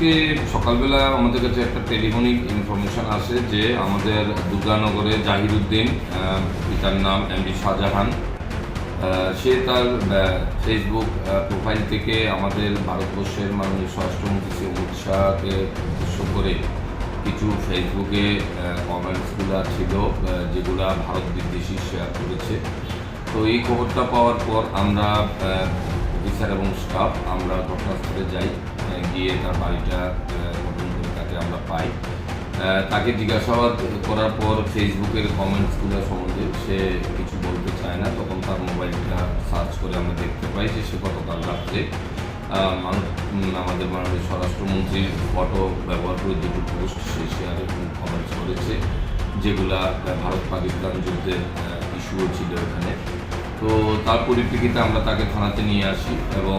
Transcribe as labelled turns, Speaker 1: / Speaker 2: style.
Speaker 1: আজকে সকালবেলা আমাদের কাছে একটা টেলিফোনিক ইনফরমেশন আসে যে আমাদের দুর্গানগরে জাহিরুদ্দিন পিতার নাম এমডি শাহজাহান। সে তার ফেসবুক প্রোফাইল থেকে আমাদের ভারতবর্ষের মাননীয় স্বরাষ্ট্রমন্ত্রী শ্রী অমিত শাহকে উদ্দেশ্য করে কিছু ফেসবুকে কমেন্টসগুলো ছিল যেগুলা ভারত বিদ্বেষী শেয়ার করেছে। তো এই খবরটা পাওয়ার পর আমরা অফিসার এবং স্টাফ, আমরা ঘটনাস্থলে যাই গিয়ে তার বাড়িটা করে তাকে আমরা পাই। তাকে জিজ্ঞাসাবাদ করার পর ফেসবুকের কমেন্টসগুলো সম্বন্ধে সে কিছু বলতে চায় না। তখন তার মোবাইলটা সার্চ করে আমরা দেখতে পাই যে সে গতকাল রাত্রে আমাদের মাননীয় স্বরাষ্ট্রমন্ত্রীর ফটো ব্যবহার করে দুটো পোস্ট সে শেয়ার কমেন্টস করেছে, যেগুলা ভারত পাকিস্তান যুদ্ধের ইস্যুও ছিল এখানে। তো তার পরিপ্রেক্ষিতে আমরা তাকে থানাতে নিয়ে আসি এবং